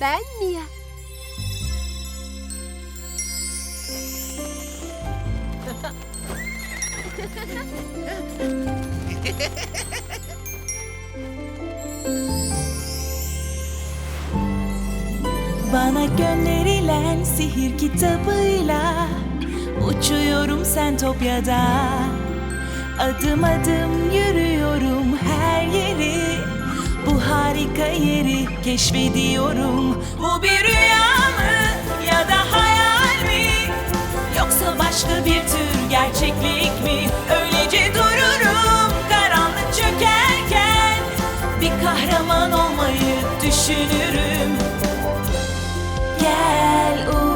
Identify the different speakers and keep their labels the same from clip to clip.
Speaker 1: Ben Mia.
Speaker 2: Bana gönderilen sihir kitabıyla Uçuyorum Sentopya'da Adım adım yürüyorum her yeri Bu harika yeri keşfediyorum. Bu bir rüya mı ya da hayal mi? Yoksa başka bir tür gerçeklik mi? Öylece dururum karanlık çökerken. Bir kahraman olmayı düşünürüm. Gel uç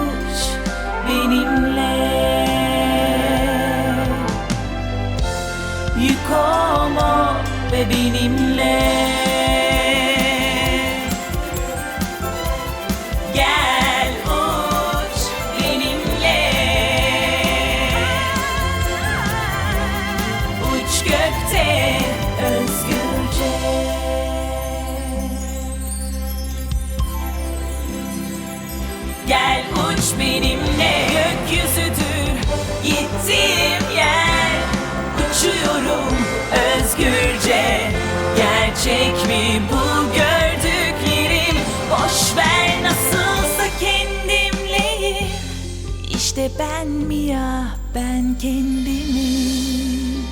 Speaker 2: ben kendimim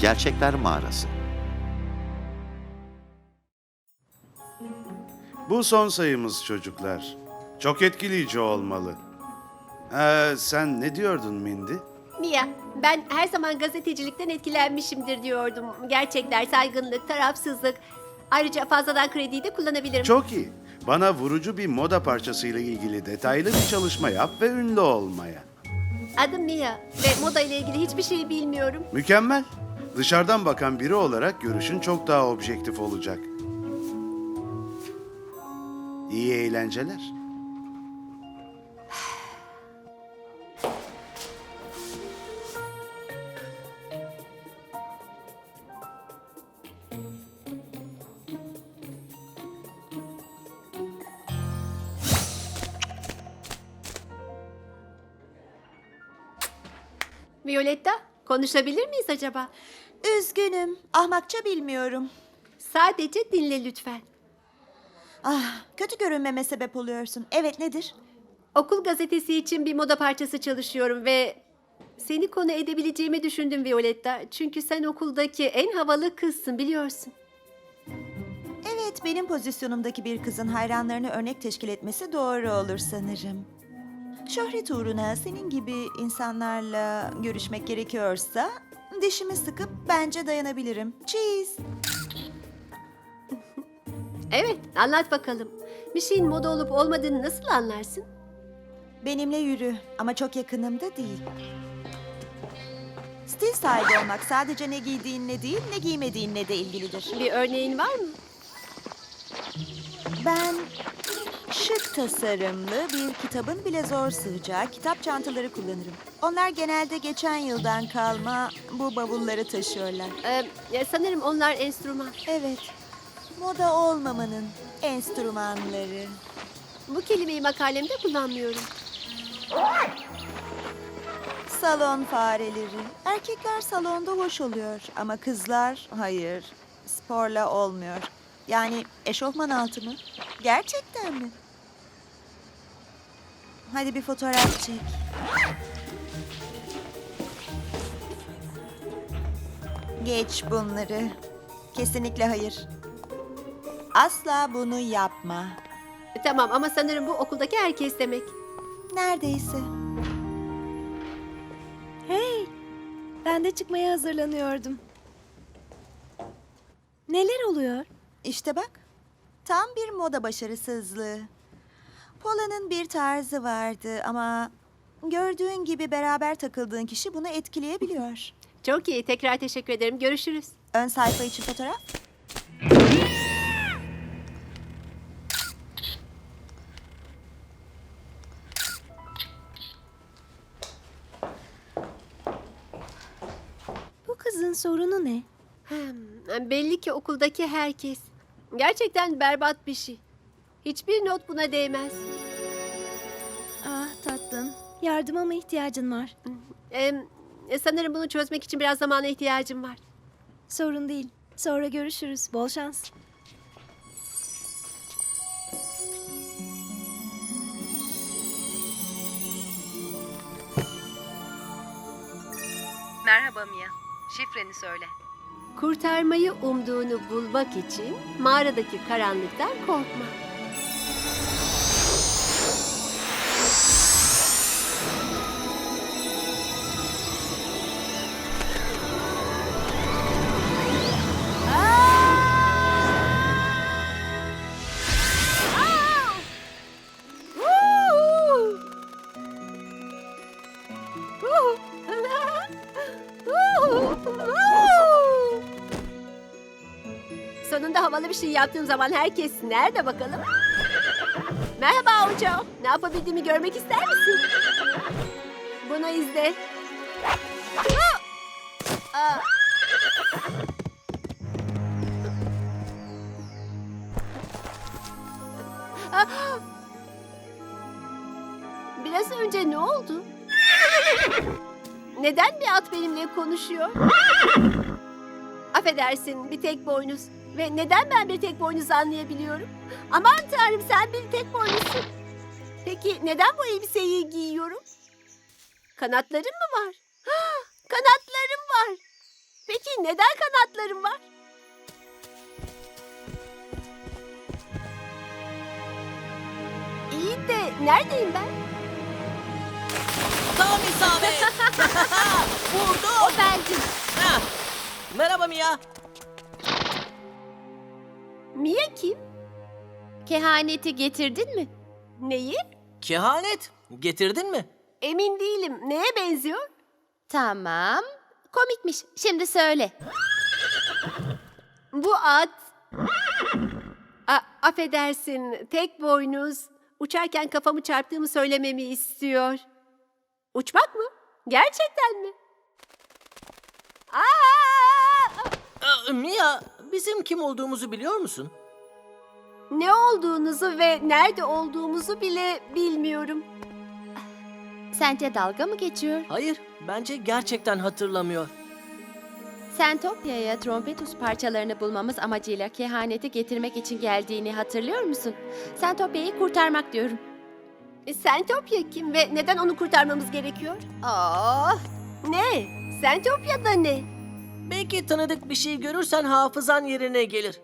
Speaker 3: Gerçekler Mağarası
Speaker 4: Bu son sayımız çocuklar. Çok etkileyici olmalı. Ee, sen ne diyordun Mindy?
Speaker 1: Mia, ben her zaman gazetecilikten etkilenmişimdir diyordum. Gerçekler, saygınlık, tarafsızlık. Ayrıca fazladan krediyi de kullanabilirim.
Speaker 4: Çok iyi. Bana vurucu bir moda parçasıyla ilgili detaylı bir çalışma yap ve ünlü olmaya.
Speaker 1: Adım Mia ve moda ile ilgili hiçbir şey bilmiyorum.
Speaker 4: Mükemmel. Dışarıdan bakan biri olarak görüşün çok daha objektif olacak. İyi eğlenceler.
Speaker 1: Violetta, konuşabilir miyiz acaba?
Speaker 5: Üzgünüm, ahmakça bilmiyorum.
Speaker 1: Sadece dinle lütfen.
Speaker 5: Ah, kötü görünmeme sebep oluyorsun. Evet nedir?
Speaker 1: Okul gazetesi için bir moda parçası çalışıyorum ve seni konu edebileceğimi düşündüm Violetta. Çünkü sen okuldaki en havalı kızsın biliyorsun.
Speaker 5: Evet, benim pozisyonumdaki bir kızın hayranlarını örnek teşkil etmesi doğru olur sanırım. Şöhret uğruna senin gibi insanlarla görüşmek gerekiyorsa dişimi sıkıp bence dayanabilirim. Cheese.
Speaker 1: Evet, anlat bakalım. Bir şeyin moda olup olmadığını nasıl anlarsın?
Speaker 5: Benimle yürü ama çok yakınımda değil. Stil sahibi olmak sadece ne giydiğinle değil, ne giymediğinle de ilgilidir.
Speaker 1: Bir örneğin var mı?
Speaker 5: Ben tasarımlı bir kitabın bile zor sığacağı kitap çantaları kullanırım. Onlar genelde geçen yıldan kalma bu bavulları taşıyorlar.
Speaker 1: Ee, ya sanırım onlar enstrüman.
Speaker 5: Evet, moda olmamanın enstrümanları.
Speaker 1: Bu kelimeyi makalemde kullanmıyorum.
Speaker 5: Salon fareleri. Erkekler salonda hoş oluyor ama kızlar hayır. Sporla olmuyor. Yani eşofman altı mı? Gerçekten mi? Hadi bir fotoğraf çek. Geç bunları. Kesinlikle hayır. Asla bunu yapma.
Speaker 1: E, Tamam ama sanırım bu okuldaki herkes demek.
Speaker 5: Neredeyse.
Speaker 6: Hey, ben de çıkmaya hazırlanıyordum. Neler oluyor?
Speaker 5: İşte bak. Tam bir moda başarısızlığı. Pola'nın bir tarzı vardı ama gördüğün gibi beraber takıldığın kişi bunu etkileyebiliyor.
Speaker 1: Çok iyi, tekrar teşekkür ederim. Görüşürüz.
Speaker 5: Ön sayfa için fotoğraf.
Speaker 6: Bu kızın sorunu ne?
Speaker 1: Hmm, belli ki okuldaki herkes. Gerçekten berbat bir şey. Hiçbir not buna değmez.
Speaker 6: Ah tatlım. Yardıma mı ihtiyacın var?
Speaker 1: Em, e, sanırım bunu çözmek için biraz zamana ihtiyacım var.
Speaker 6: Sorun değil. Sonra görüşürüz. Bol şans.
Speaker 3: Merhaba Mia. Şifreni söyle.
Speaker 1: Kurtarmayı umduğunu bulmak için mağaradaki karanlıktan korkma. Şey yaptığım zaman herkes nerede bakalım? Merhaba Ojo. Ne yapabildiğimi görmek ister misin? Bunu izle. Biraz önce ne oldu? Neden bir at benimle konuşuyor? Affedersin bir tek boynuz. Ve neden ben bir tek boynuz anlayabiliyorum? Aman tanrım sen bir tek boynuzsun. Peki neden bu elbiseyi giyiyorum? Kanatlarım mı var? Ah, Kanatlarım var. Peki neden kanatlarım var? İyi de neredeyim ben?
Speaker 7: Tam isabet. Vurdu.
Speaker 1: O bendim.
Speaker 7: Ha. Merhaba Mia.
Speaker 1: Mia kim?
Speaker 8: Kehaneti getirdin mi?
Speaker 1: Neyi?
Speaker 7: Kehanet. Getirdin mi?
Speaker 1: Emin değilim. Neye benziyor?
Speaker 8: Tamam. Komikmiş. Şimdi söyle.
Speaker 1: Bu at... A, affedersin, tek boynuz. Uçarken kafamı çarptığımı söylememi istiyor. Uçmak mı? Gerçekten mi? Aa!
Speaker 7: Ee, Mia, bizim kim olduğumuzu biliyor musun?
Speaker 1: Ne olduğunuzu ve nerede olduğumuzu bile bilmiyorum.
Speaker 8: Sence dalga mı geçiyor?
Speaker 7: Hayır, bence gerçekten hatırlamıyor.
Speaker 8: Sentopya'ya trompetus parçalarını bulmamız amacıyla kehaneti getirmek için geldiğini hatırlıyor musun? Sentopya'yı kurtarmak diyorum.
Speaker 1: E, Sentopya kim ve neden onu kurtarmamız gerekiyor? Aa, ne? Sentopya da ne?
Speaker 7: Belki tanıdık bir şey görürsen hafızan yerine gelir.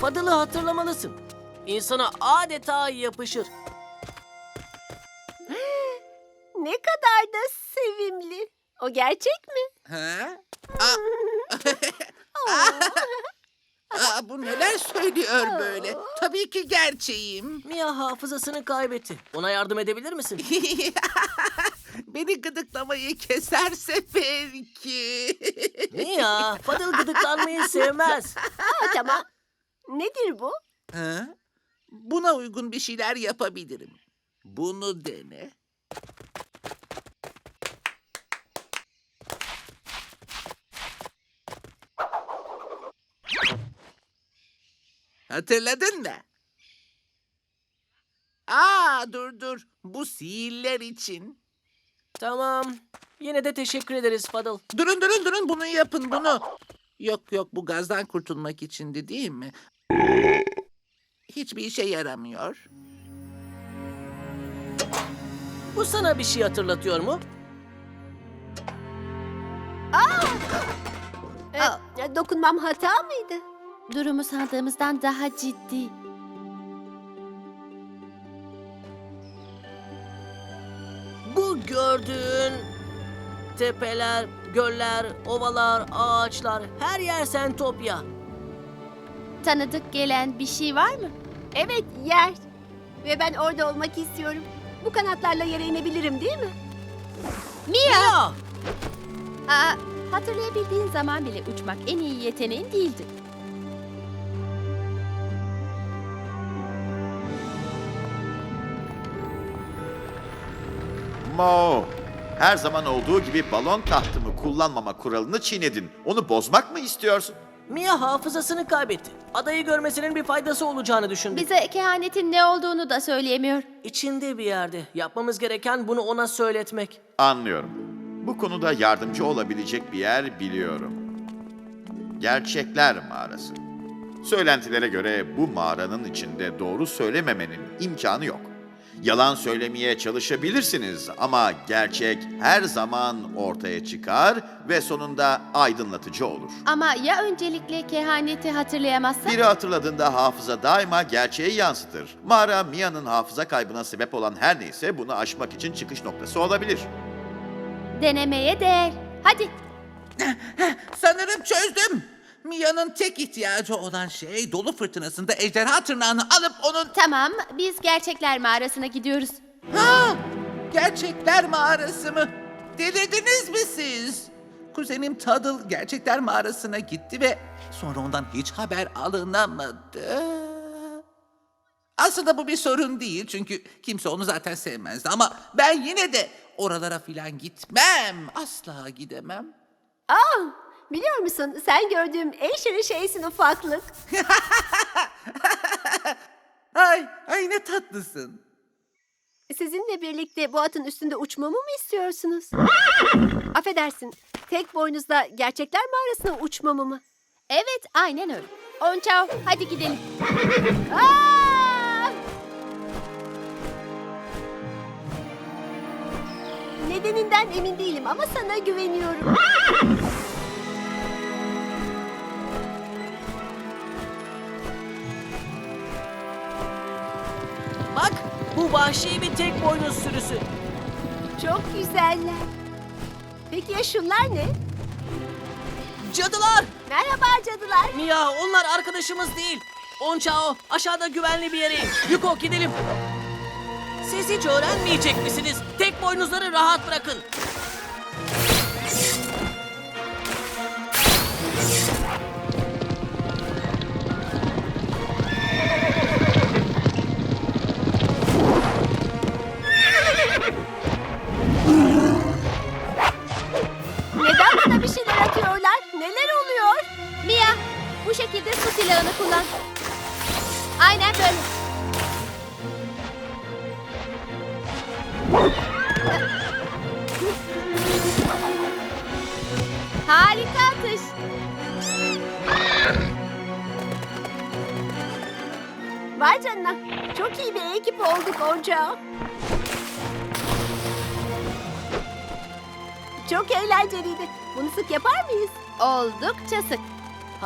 Speaker 7: Fadıl'ı hatırlamalısın. İnsana adeta yapışır.
Speaker 1: Ne kadar da sevimli. O gerçek mi?
Speaker 9: Ha? Aa. Aa, bu neler söylüyor böyle? Tabii ki gerçeğim.
Speaker 7: Mia hafızasını kaybetti. Ona yardım edebilir misin?
Speaker 9: Beni gıdıklamayı keserse belki.
Speaker 7: Mia, Fadıl gıdıklanmayı sevmez.
Speaker 1: Aa, tamam. Nedir bu?
Speaker 9: ha? Buna uygun bir şeyler yapabilirim. Bunu dene. Hatırladın mı? Aa dur dur. Bu sihirler için.
Speaker 7: Tamam. Yine de teşekkür ederiz Fadıl.
Speaker 9: Durun durun durun bunu yapın bunu. Yok yok bu gazdan kurtulmak içindi değil mi? Hiçbir işe yaramıyor.
Speaker 7: Bu sana bir şey hatırlatıyor mu?
Speaker 1: E, dokunmam hata mıydı?
Speaker 8: Durumu sandığımızdan daha ciddi.
Speaker 7: Bu gördüğün tepeler, göller, ovalar, ağaçlar, her yer Sentopya.
Speaker 8: Tanıdık gelen bir şey var mı?
Speaker 1: Evet, yer. Ve ben orada olmak istiyorum. Bu kanatlarla yere inebilirim değil mi?
Speaker 7: Mia!
Speaker 8: Aa, hatırlayabildiğin zaman bile uçmak en iyi yeteneğin değildi.
Speaker 10: Mo, her zaman olduğu gibi balon tahtımı kullanmama kuralını çiğnedin. Onu bozmak mı istiyorsun?
Speaker 7: Mia hafızasını kaybetti. Adayı görmesinin bir faydası olacağını düşündü.
Speaker 8: Bize kehanetin ne olduğunu da söyleyemiyor.
Speaker 7: İçinde bir yerde. Yapmamız gereken bunu ona söyletmek.
Speaker 10: Anlıyorum. Bu konuda yardımcı olabilecek bir yer biliyorum. Gerçekler Mağarası. Söylentilere göre bu mağaranın içinde doğru söylememenin imkanı yok. Yalan söylemeye çalışabilirsiniz ama gerçek her zaman ortaya çıkar ve sonunda aydınlatıcı olur.
Speaker 8: Ama ya öncelikle kehaneti hatırlayamazsa?
Speaker 10: Biri hatırladığında hafıza daima gerçeği yansıtır. Mağara Mia'nın hafıza kaybına sebep olan her neyse bunu aşmak için çıkış noktası olabilir.
Speaker 8: Denemeye değer. Hadi.
Speaker 9: Sanırım çözdüm. Mia'nın tek ihtiyacı olan şey dolu fırtınasında ejderha tırnağını alıp onun...
Speaker 8: Tamam, biz gerçekler mağarasına gidiyoruz.
Speaker 9: Ha! Gerçekler mağarası mı? Delirdiniz mi siz? Kuzenim Taddle gerçekler mağarasına gitti ve sonra ondan hiç haber alınamadı. Aslında bu bir sorun değil çünkü kimse onu zaten sevmezdi ama ben yine de oralara filan gitmem. Asla gidemem.
Speaker 1: Aa, biliyor musun sen gördüğüm en şirin şeysin ufaklık.
Speaker 9: Ay, ay ne tatlısın.
Speaker 1: Sizinle birlikte bu atın üstünde uçmamı mı istiyorsunuz? Affedersin, tek boynuzla gerçekler mağarasına uçmamı mı?
Speaker 8: Evet, aynen öyle. Onçao, hadi gidelim.
Speaker 1: Aa! Nedeninden emin değilim ama sana güveniyorum.
Speaker 7: Bu vahşi bir tek boynuz sürüsü.
Speaker 1: Çok güzeller. Peki ya şunlar ne?
Speaker 7: Cadılar!
Speaker 1: Merhaba cadılar.
Speaker 7: Mia onlar arkadaşımız değil. Onçao aşağıda güvenli bir yere in. Yuko gidelim. Siz hiç öğrenmeyecek misiniz? Tek boynuzları rahat bırakın.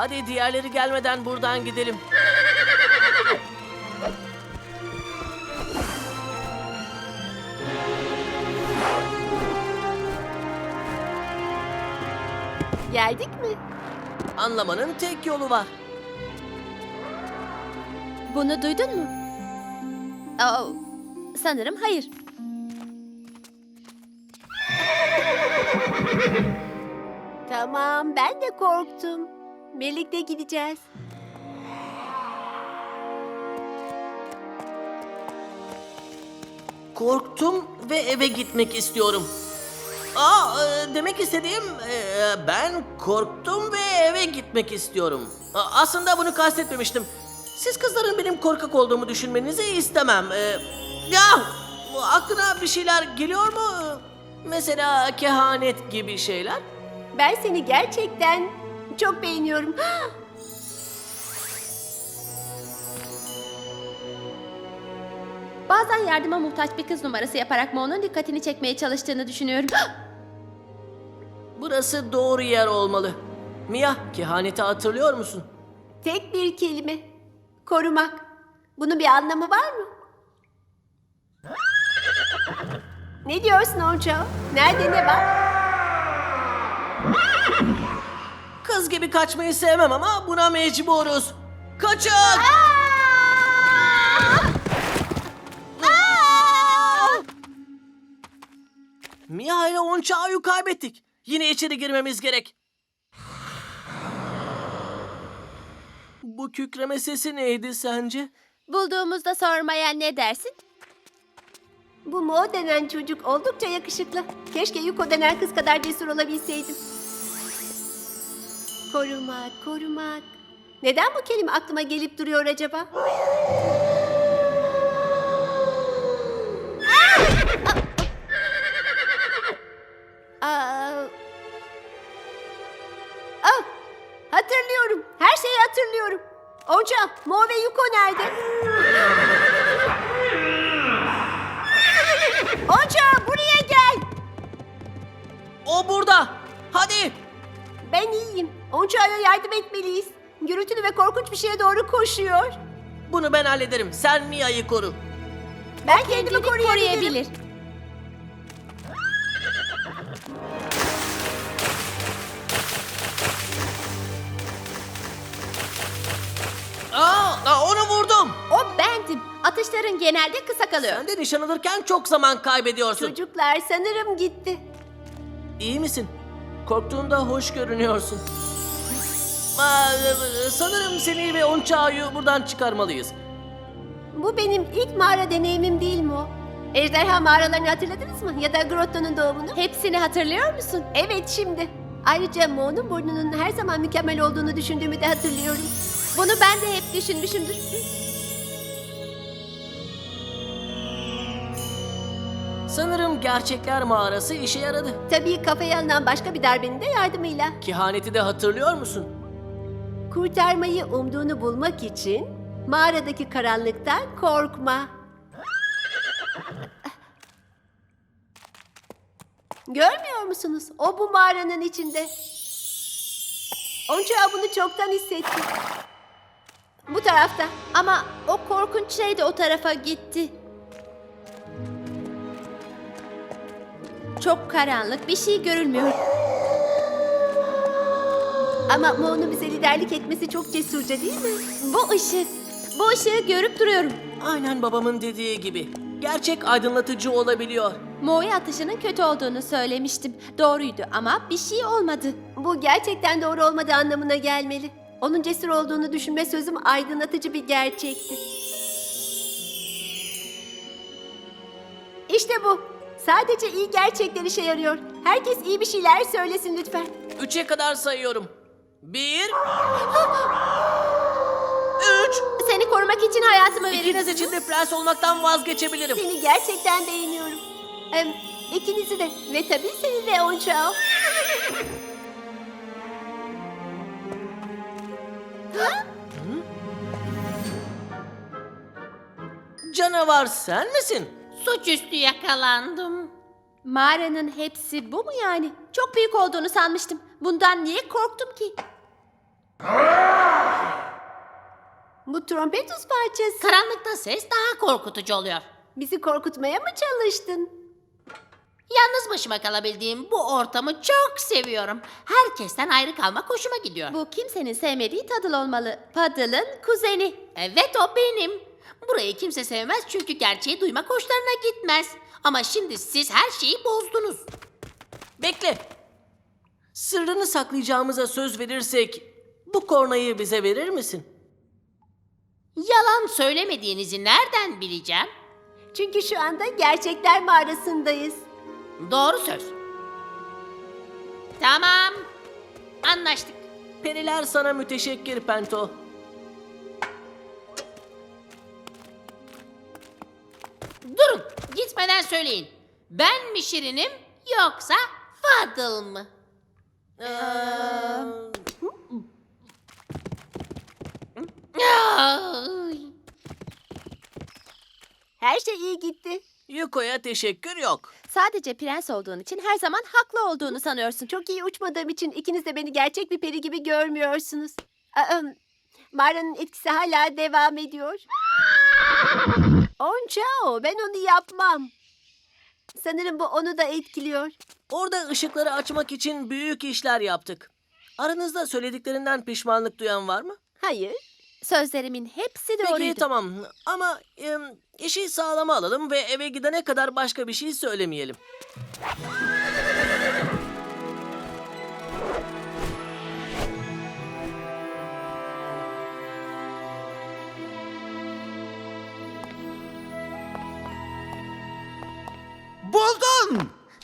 Speaker 7: Hadi diğerleri gelmeden buradan gidelim.
Speaker 1: Geldik mi?
Speaker 7: Anlamanın tek yolu var.
Speaker 8: Bunu duydun mu? Aa, sanırım hayır.
Speaker 1: Tamam, ben de korktum. Birlikte gideceğiz.
Speaker 7: Korktum ve eve gitmek istiyorum. Aa, e, demek istediğim e, ben korktum ve eve gitmek istiyorum. A- Aslında bunu kastetmemiştim. Siz kızların benim korkak olduğumu düşünmenizi istemem. E, Ya aklına bir şeyler geliyor mu? Mesela kehanet gibi şeyler.
Speaker 1: Ben seni gerçekten çok beğeniyorum.
Speaker 8: Bazen yardıma muhtaç bir kız numarası yaparak Mo'nun dikkatini çekmeye çalıştığını düşünüyorum.
Speaker 7: Burası doğru yer olmalı. Mia, kehaneti hatırlıyor musun?
Speaker 1: Tek bir kelime. Korumak. Bunun bir anlamı var mı? Ne diyorsun Onca? Nerede ne var?
Speaker 7: Kız gibi kaçmayı sevmem ama buna mecburuz. Kaçın! Mia ile Onçao'yu kaybettik. Yine içeri girmemiz gerek. Bu kükreme sesi neydi sence?
Speaker 8: Bulduğumuzda sormaya ne dersin?
Speaker 1: Bu Mo denen çocuk oldukça yakışıklı. Keşke Yuko denen kız kadar cesur olabilseydim. Korumak, korumak. Neden bu kelime aklıma gelip duruyor acaba? Aa! Ah! Hatırlıyorum. Her şeyi hatırlıyorum. Onca, Mo ve Yuko nerede? Onca buraya gel.
Speaker 7: O burada. Hadi.
Speaker 1: Ben iyiyim. Onca'ya yardım etmeliyiz. Gürültülü ve korkunç bir şeye doğru koşuyor.
Speaker 7: Bunu ben hallederim. Sen Mia'yı koru.
Speaker 1: Ben kendimi
Speaker 8: Kendini
Speaker 1: koruyabilirim.
Speaker 8: koruyabilir.
Speaker 7: Aa, aa, onu vurdum.
Speaker 8: O bendim. Atışların genelde kısa kalıyor.
Speaker 7: Sen de nişan alırken çok zaman kaybediyorsun.
Speaker 1: Çocuklar sanırım gitti.
Speaker 7: İyi misin? Korktuğunda hoş görünüyorsun. Aa, sanırım seni ve Onça'yı buradan çıkarmalıyız.
Speaker 1: Bu benim ilk mağara deneyimim değil mi o? Ejderha mağaralarını hatırladınız mı? Ya da Grotto'nun doğumunu?
Speaker 8: Hepsini hatırlıyor musun?
Speaker 1: Evet şimdi. Ayrıca Mo'nun burnunun her zaman mükemmel olduğunu düşündüğümü de hatırlıyorum.
Speaker 8: Bunu ben de hep düşünmüşümdür.
Speaker 7: Sanırım gerçekler mağarası işe yaradı.
Speaker 1: Tabii kafaya alınan başka bir darbenin de yardımıyla.
Speaker 7: Kehaneti de hatırlıyor musun?
Speaker 1: Kurtarmayı umduğunu bulmak için mağaradaki karanlıktan korkma. Görmüyor musunuz? O bu mağaranın içinde. Onca bunu çoktan hissetti. Bu tarafta.
Speaker 8: Ama o korkunç şey de o tarafa gitti. Çok karanlık, bir şey görülmüyor.
Speaker 1: Ama Mo'nun bize liderlik etmesi çok cesurca değil mi?
Speaker 8: Bu ışık, bu ışığı görüp duruyorum.
Speaker 7: Aynen babamın dediği gibi. Gerçek aydınlatıcı olabiliyor.
Speaker 8: Moe atışının kötü olduğunu söylemiştim. Doğruydu ama bir şey olmadı.
Speaker 1: Bu gerçekten doğru olmadığı anlamına gelmeli. Onun cesur olduğunu düşünme sözüm aydınlatıcı bir gerçekti. İşte bu. Sadece iyi gerçekler işe yarıyor. Herkes iyi bir şeyler söylesin lütfen.
Speaker 7: Üçe kadar sayıyorum. Bir... Üç...
Speaker 8: Seni korumak için hayatımı veririm.
Speaker 7: İkiniz için de prens olmaktan vazgeçebilirim.
Speaker 1: Seni gerçekten beğeniyorum. Em, ikinizi de ve tabii seni de Onçao.
Speaker 7: Canavar sen misin?
Speaker 8: Suçüstü yakalandım. Mağaranın hepsi bu mu yani? Çok büyük olduğunu sanmıştım. Bundan niye korktum ki?
Speaker 1: Bu trompetus parçası.
Speaker 11: Karanlıkta ses daha korkutucu oluyor.
Speaker 1: Bizi korkutmaya mı çalıştın?
Speaker 11: Yalnız başıma kalabildiğim bu ortamı çok seviyorum. Herkesten ayrı kalmak hoşuma gidiyor.
Speaker 8: Bu kimsenin sevmediği Tadıl olmalı. Paddle'ın kuzeni.
Speaker 11: Evet o benim. Burayı kimse sevmez çünkü gerçeği duymak hoşlarına gitmez. Ama şimdi siz her şeyi bozdunuz.
Speaker 7: Bekle. Sırrını saklayacağımıza söz verirsek bu kornayı bize verir misin?
Speaker 11: Yalan söylemediğinizi nereden bileceğim?
Speaker 1: Çünkü şu anda gerçekler mağarasındayız.
Speaker 11: Doğru söz. Tamam. Anlaştık.
Speaker 7: Periler sana müteşekkir Pento.
Speaker 11: Durun. Gitmeden söyleyin. Ben mi Şirinim yoksa Fadıl mı? Ay.
Speaker 1: Her şey iyi gitti.
Speaker 7: Yuko'ya teşekkür yok.
Speaker 8: Sadece prens olduğun için her zaman haklı olduğunu sanıyorsun.
Speaker 1: Çok iyi uçmadığım için ikiniz de beni gerçek bir peri gibi görmüyorsunuz. Aa, mağaranın etkisi hala devam ediyor. Onçao, ben onu yapmam. Sanırım bu onu da etkiliyor.
Speaker 7: Orada ışıkları açmak için büyük işler yaptık. Aranızda söylediklerinden pişmanlık duyan var mı?
Speaker 1: Hayır,
Speaker 8: Sözlerimin hepsi
Speaker 7: Peki
Speaker 8: doğruydu.
Speaker 7: tamam ama em, işi sağlama alalım ve eve gidene kadar başka bir şey söylemeyelim.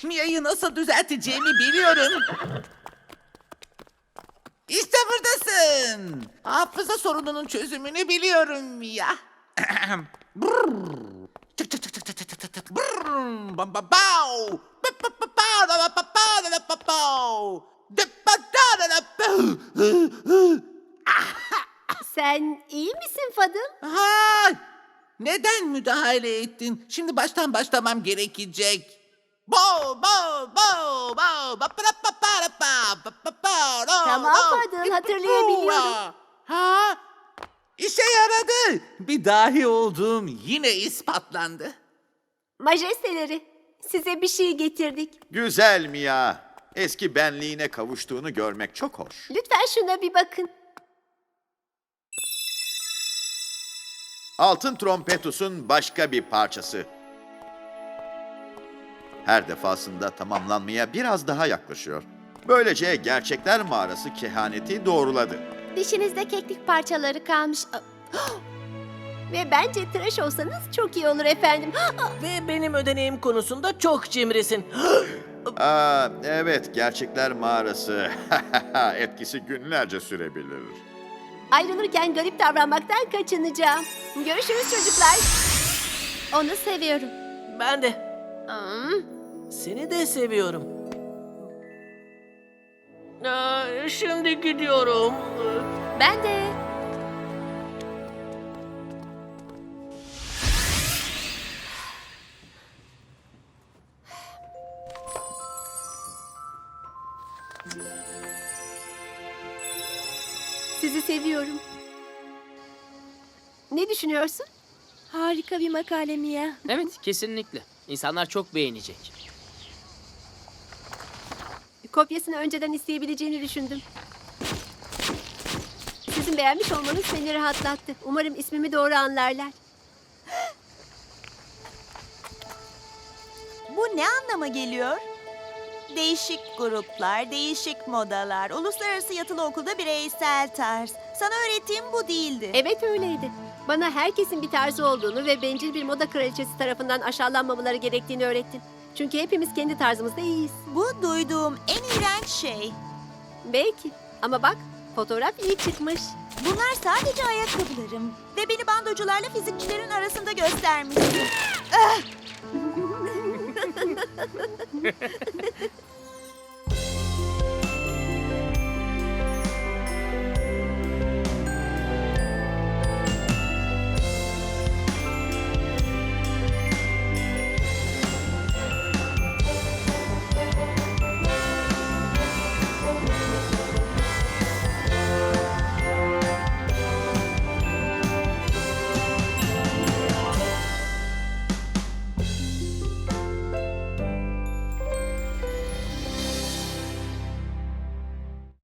Speaker 9: Mia'yı nasıl düzelteceğimi biliyorum. İşte buradasın. Hafıza sorununun çözümünü biliyorum Mia. Tık tık tık tık tık tık tık tık. Bam bam.
Speaker 1: Sen iyi misin Fadıl?
Speaker 9: Ha! Neden müdahale ettin? Şimdi baştan başlamam gerekecek.
Speaker 1: Tamam Fadıl hatırlayabiliyorum.
Speaker 9: Ha? İşe yaradı. Bir dahi olduğum yine ispatlandı.
Speaker 1: Majesteleri size bir şey getirdik.
Speaker 10: Güzel mi ya? Eski benliğine kavuştuğunu görmek çok hoş.
Speaker 1: Lütfen şuna bir bakın.
Speaker 10: Altın trompetusun başka bir parçası. Her defasında tamamlanmaya biraz daha yaklaşıyor. Böylece Gerçekler Mağarası kehaneti doğruladı.
Speaker 8: Dişinizde keklik parçaları kalmış.
Speaker 1: Ve bence tıraş olsanız çok iyi olur efendim.
Speaker 7: Ve benim ödeneğim konusunda çok cimrisin.
Speaker 10: Aa, evet, Gerçekler Mağarası. Etkisi günlerce sürebilir.
Speaker 1: Ayrılırken garip davranmaktan kaçınacağım. Görüşürüz çocuklar.
Speaker 8: Onu seviyorum.
Speaker 7: Ben de.
Speaker 8: Hmm.
Speaker 7: Seni de seviyorum. Aa, şimdi gidiyorum.
Speaker 8: Ben de.
Speaker 1: Sizi seviyorum. Ne düşünüyorsun?
Speaker 6: Harika bir makale Mia.
Speaker 12: Evet, kesinlikle. İnsanlar çok beğenecek.
Speaker 1: Kopyasını önceden isteyebileceğini düşündüm. Sizin beğenmiş olmanız beni rahatlattı. Umarım ismimi doğru anlarlar.
Speaker 5: Bu ne anlama geliyor? Değişik gruplar, değişik modalar, uluslararası yatılı okulda bireysel tarz. Sana öğrettiğim bu değildi.
Speaker 1: Evet öyleydi. Bana herkesin bir tarzı olduğunu ve bencil bir moda kraliçesi tarafından aşağılanmamaları gerektiğini öğrettin. Çünkü hepimiz kendi tarzımızda iyiyiz.
Speaker 5: Bu duyduğum en iğrenç şey.
Speaker 1: Belki. Ama bak fotoğraf iyi çıkmış.
Speaker 5: Bunlar sadece ayakkabılarım. Ve beni bandocularla fizikçilerin arasında göstermişsin. Ah!